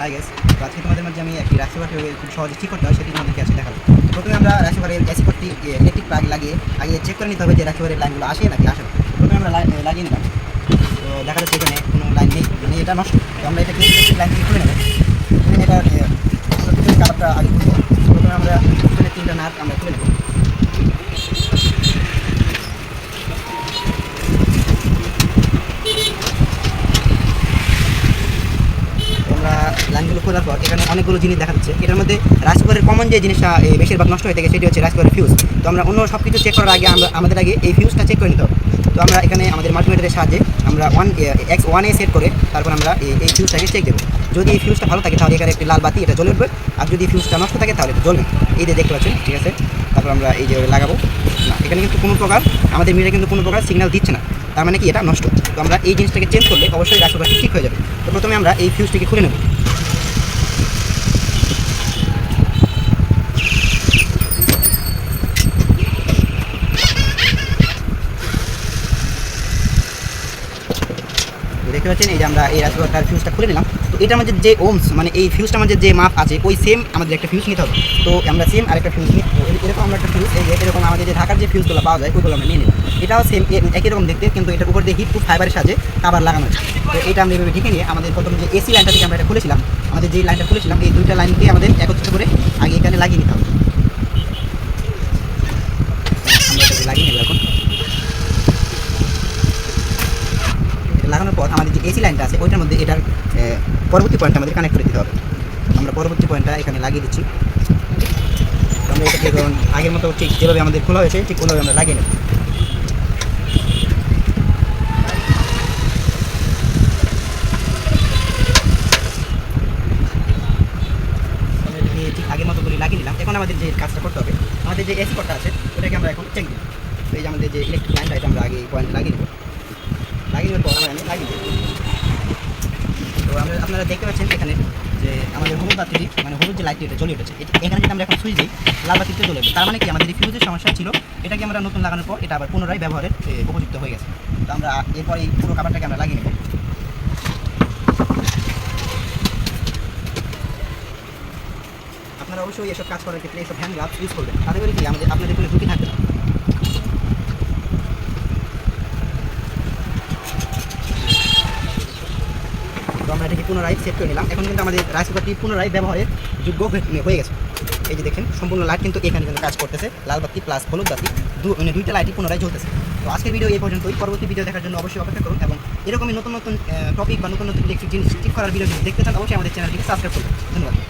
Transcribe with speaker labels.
Speaker 1: High guess তো আজকে তোমাদের মধ্যে আমি একটি রাশিবার খুব সহজে ঠিক করতে হয় সেটি তোমাদেরকে আসে দেখাবো প্রথমে আমরা রাশিবারের এসি করতে ইলেকট্রিক প্লাগ লাগিয়ে আগে চেক করে নিতে হবে যে রাশিবারের লাইনগুলো আসে নাকি আসে প্রথমে আমরা লাগিয়ে নিলাম। তো দেখা যাচ্ছে এখানে কোনো লাইন নেই মানে এটা নষ্ট। আমরা এটাকে ইলেকট্রিক লাইন ঠিক খুলে নেব। এটা কালারটা আগে প্রথমে আমরা তিনটা নাট আমরা খুলে নেব তো আমরা লাইনগুলো খোলার পর এখানে অনেকগুলো জিনিস দেখা যাচ্ছে। এটার মধ্যে রাজকুমারের কমন যে জিনিসটা বেশিরভাগ নষ্ট হয়ে থাকে সেটি হচ্ছে রাজকুমারের ফিউজ তো আমরা অন্য সব কিছু চেক করার আগে আমরা, আমাদের আগে এই ফিউজটা চেক করে নিতে হবে। তো আমরা এখানে আমাদের মাল্টিমিটারের সাহায্যে আমরা ওয়ান এক্স ওয়ান সেট করে তারপর আমরা এই ফিউজটাকে চেক দেবো। যদি এই ফিউজটা ভালো থাকে তাহলে এখানে একটি লাল বাতি, এটা জ্বলে উঠবে। আর যদি ফিউজটা নষ্ট থাকে তাহলে জ্বলবে। এই যে দেখতে পাচ্ছেন, ঠিক আছে? তারপর আমরা এই যে লাগাবো। না, এখানে কিন্তু কোনো প্রকার, আমাদের মিটারে কিন্তু কোনো প্রকার সিগন্যাল দিচ্ছে না। তার মানে কি, এটা নষ্ট। তো আমরা এই জিনিসটাকে চেঞ্জ করলে অবশ্যই রাজকুমারটি ঠিক হয়ে যাবে। তো প্রথমে আমরা এই ফিউজটিকে খুলে নেব। দেখতে পাচ্ছেন, এই যে আমরা এই রাজবাড়ার ফিউজটা খুলে নিলাম। তো এটার মধ্যে যে ওমস মানে এই ফিউজটার মধ্যে যে মাপ আছে, ওই সেম আমাদের একটা ফিউজ নিতে হবে। তো আমরা সেম আরেকটা ফিউজ নিই। তো এরকম আমরা একটা ফিউজ এই এরকম আমাদের যে ঢাকার যে ফিউজগুলো পাওয়া যায়, ওইগুলো আমরা নিয়ে নিলাম। এটাও সেম একই রকম দেখতে, কিন্তু এটার উপর দিয়ে হিট প্রুফ ফাইবারের সাহায্যে কাবার লাগানো আছে। তো এটা আমরা এভাবে ঢেকে নিয়ে আমাদের প্রথম যে এসি লাইনটা থেকে আমরা এটা খুলেছিলাম, আমাদের যে লাইনটা খুলেছিলাম, এই দুইটা লাইনকে আমাদের একত্রিত করে আগে এখানে লাগিয়ে নিতে হবে। লাগিয়ে নেব এখন এটা লাগানোর পর আমাদের যে এসি লাইনটা আছে, ওইটার মধ্যে এটার পরবর্তী পয়েন্টটা আমাদের কানেক্ট করে দিতে হবে। আমরা পরবর্তী পয়েন্টটা এখানে লাগিয়ে দিচ্ছি। আমরা এটাকে ধরুন আগের মতো ঠিক যেভাবে আমাদের খোলা হয়েছে, ঠিক ওইভাবে আমরা লাগিয়ে নেব। আগের মতো লাগিয়ে এখন আমাদের যে কাজটা করতে হবে, আমাদের যে এসি কটটা আছে, ওটাকে আমরা এখন চেক দিই। এই যে আমাদের যে ইলেকট্রিক লাইনটা এটা আমরা আগে পয়েন্ট লাগিয়ে দেবো লাগিয়ে দেওয়ার পর আমরা আমি তো আমরা আপনারা দেখতে পাচ্ছেন এখানে যে আমাদের হলুদ বাতিটি মানে হলুদ যে লাইটটি এটা জ্বলে উঠেছে। এখানে যদি আমরা এখন সুইচ দিই লাল বাতিতে জ্বলে উঠবে। তার মানে কি, আমাদের ফিউজের সমস্যা ছিল, এটাকে আমরা নতুন লাগানোর পর এটা আবার পুনরায় ব্যবহারের উপযুক্ত হয়ে গেছে। তো আমরা এরপর এই পুরো কাবারটাকে আমরা লাগিয়ে নেব। আপনারা অবশ্যই এসব কাজ করার ক্ষেত্রে এসব হ্যান্ড গ্লাভস ইউজ করবেন। তাতে কি, আমাদের আপনাদের কোনো ঝুঁকি থাকবে না তো আমরা এটাকে পুনরায় সেট করে নিলাম। এখন কিন্তু আমাদের রাইস কুকারটি পুনরায় ব্যবহারের যোগ্য হয়ে- গেছে। এই যে দেখেন, সম্পূর্ণ লাইট কিন্তু এখানে কিন্তু কাজ করতেছে। লাল বাতি প্লাস হলুদ বাতি দু মানে দুইটা লাইটই পুনরায় জ্বলতেছে। তো আজকের ভিডিও এই পর্যন্তই। পরবর্তী ভিডিও দেখার জন্য অবশ্যই অপেক্ষা করুন এবং এরকমই নতুন নতুন টপিক বা নতুন নতুন ইলেকট্রিক জিনিস ঠিক করার ভিডিও দেখতে চান, অবশ্যই আমাদের চ্যানেলটিকে সাবস্ক্রাইব করুন। ধন্যবাদ।